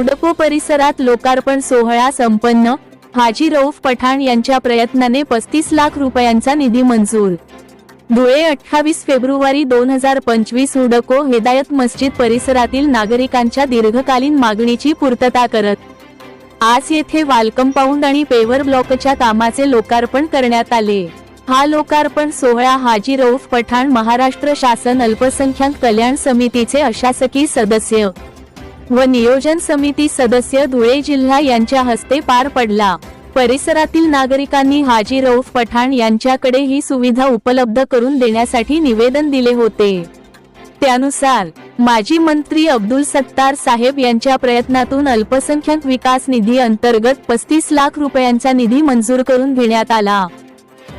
हुडको परिसरात लोकार्पण सोहळा संपन्न. हाजी रऊफ पठाण यांच्या प्रयत्नाने पस्तीस लाख रुपयांचा निधी मंजूर. धुळे अठ्ठावीस फेब्रुवारी दोन हजार पंचवीस हुडको हिदायत मस्जिद परिसरातील नागरिकांच्या दीर्घकालीन मागणीची पूर्तता करत. आज येथे वालकंपाऊंड आणि पेवर ब्लॉकच्या कामाचे लोकार्पण करण्यात आले. हा लोकार्पण सोहळा हाजी रऊफ पठाण महाराष्ट्र शासन अल्पसंख्याक कल्याण समितीचे अशासकीय सदस्य व नियोजन समिती सदस्य धुळे जिल्हा यांच्या हस्ते पार पडला. परिसरातील नागरिकांनी हाजी रऊफ पठाण यांच्याकडे ही सुविधा उपलब्ध करून देण्यासाठी निवेदन दिले होते. त्यानुसार माजी मंत्री अब्दुल सत्तार साहेब यांच्या प्रयत्नातून अल्पसंख्याक विकास निधी अंतर्गत पस्तीस लाख रुपयांचा निधी मंजूर करून घेण्यात आला.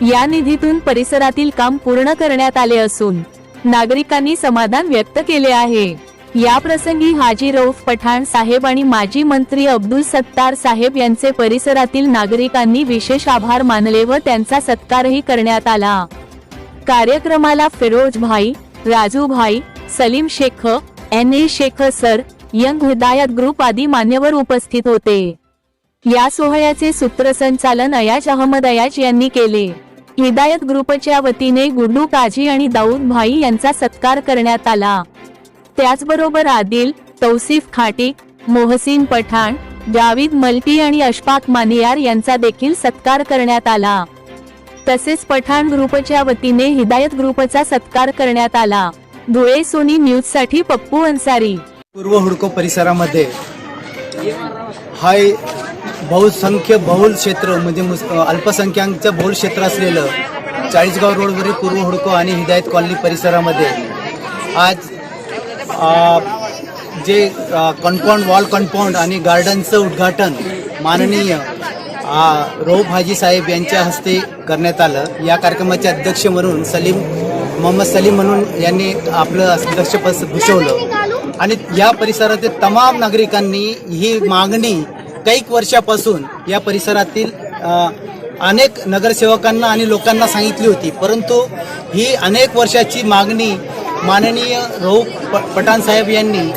या निधीतून परिसरातील काम पूर्ण करण्यात आले असून नागरिकांनी समाधान व्यक्त केले आहे. याप्रसंगी हाजी रऊफ पठाण साहेब आणि माजी मंत्री अब्दुल सत्तार साहेब यांचे परिसरातील नागरिकांनी विशेष आभार मानले व त्यांचा सत्कारही करण्यात आला. कार्यक्रमाला Firoz bhai Raju bhai Salim Shaikh N A Shaikh sir young Hidayat group आदी मान्यवर उपस्थित होते. या सोहळ्याचे सूत्रसंचालन अयाज अहमद अयाज यांनी केले. हिदायत ग्रुपच्या वतीने गुड्डू काजी आणि दाऊद भाई यांचा सत्कार करण्यात आला. त्याचबरोबर आदिल तौसिफ खाटी मोहसिन पठाण जावीद मल्टी आणि अशफाक मानियार यांचा देखील सत्कार करण्यात आला. तसेच पठाण ग्रुपच्या वतीने हिदायत ग्रुपचा सत्कार करण्यात आला. धुळे सोनी न्यूजसाठी पप्पू अन्सारी. पूर्व हुडको परिसरामध्ये हाय बहुसंख्य बहुल क्षेत्र म्हणजे अल्पसंख्याकचं बहुल क्षेत्र असलेलं चाळीसगाव रोडवरील पूर्व हुडको आणि हिदायत कॉलनी परिसरामध्ये आज जे कंपाऊंड वॉल कंपाऊंड आणि गार्डनचं उद्घाटन माननीय रोहू रऊफ हाजी साहेब यांच्या हस्ते करण्यात आलं. या कार्यक्रमाचे अध्यक्ष म्हणून सलीम मोहम्मद सलीम म्हणून यांनी आपलं अध्यक्षपद भूषवलं. आणि या परिसरातील तमाम नागरिकांनी ही मागणी कैक वर्षापासून या परिसरातील अनेक नगरसेवकांना आणि लोकांना सांगितली होती. परंतु ही अनेक वर्षाची मागणी माननीय रऊफ पठाण साहेब यांनी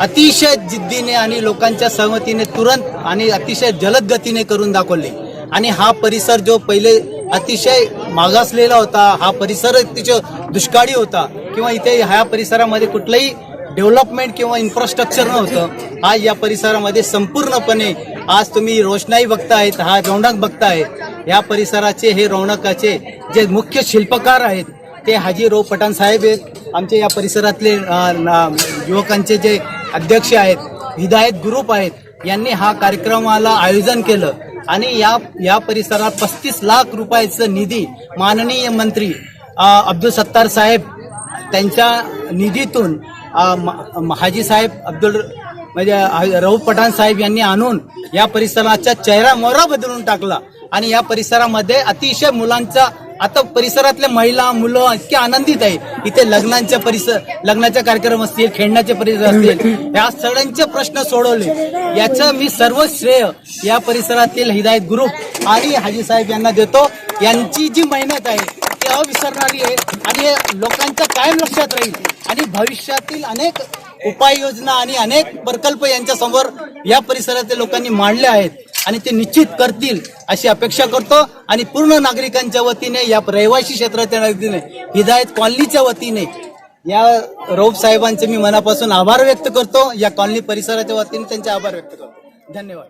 अतिशय जिद्दीने आणि लोकांच्या सहमतीने तुरंत आणि अतिशय जलद गतीने करून दाखवले. आणि हा परिसर जो पहिले अतिशय मागासलेला होता हा परिसर अतिशय दुष्काळी होता किंवा इथे ह्या परिसरामध्ये कुठलंही डेव्हलपमेंट किंवा इन्फ्रास्ट्रक्चर नव्हतं आज या परिसरामध्ये संपूर्णपणे आज तुम्ही रोषणाई बघतायत हा रौनक बघतायत. या परिसराचे हे रौनकाचे जे मुख्य शिल्पकार आहेत ते हाजी रो पठाण साहेब आहेत आमचे या परिसरातले युवकांचे जे अध्यक्ष आहेत हिदायत ग्रुप आहेत यांनी हा कार्यक्रमाला आयोजन केलं. आणि या या परिसरात पस्तीस लाख रुपयाचं निधी माननीय मंत्री अब्दुल सत्तार साहेब त्यांच्या निधीतून हाजी साहेब अब्दुल म्हणजे हा- रऊफ पठाण साहेब यांनी आणून या परिसराचा चेहरा मोहरा बदलून टाकला. आणि या परिसरामध्ये अतिशय मुलांचा आता परिसरातल्या महिला मुलं इतके आनंदित आहे इथे लग्नांच्या परिसर लग्नाचे कार्यक्रम असतील खेळण्याचे परिसर असतील. या सगळ्यांचे प्रश्न सोडवले. याचं मी सर्व श्रेय या परिसरातील हिदायत ग्रुप आणि हाजी साहेब यांना देतो. यांची जी मेहनत आहे ती अविसरणारी आहे. आणि लोकांच्या कायम लक्षात राहील. आणि भविष्यातील अनेक उपाययोजना आणि अनेक प्रकल्प यांच्या समोर या परिसरातील लोकांनी मांडले आहेत. आणि ते निश्चित करतील अशी अपेक्षा करतो. आणि पूर्ण नागरिकांच्या वतीने या रहिवासी क्षेत्राच्या वतीने हिदायत कॉलनीच्या वतीने या रौफ साहेबांचे मी मनापासून आभार व्यक्त करतो. या कॉलनी परिसराच्या वतीने त्यांचे आभार व्यक्त करतो. धन्यवाद.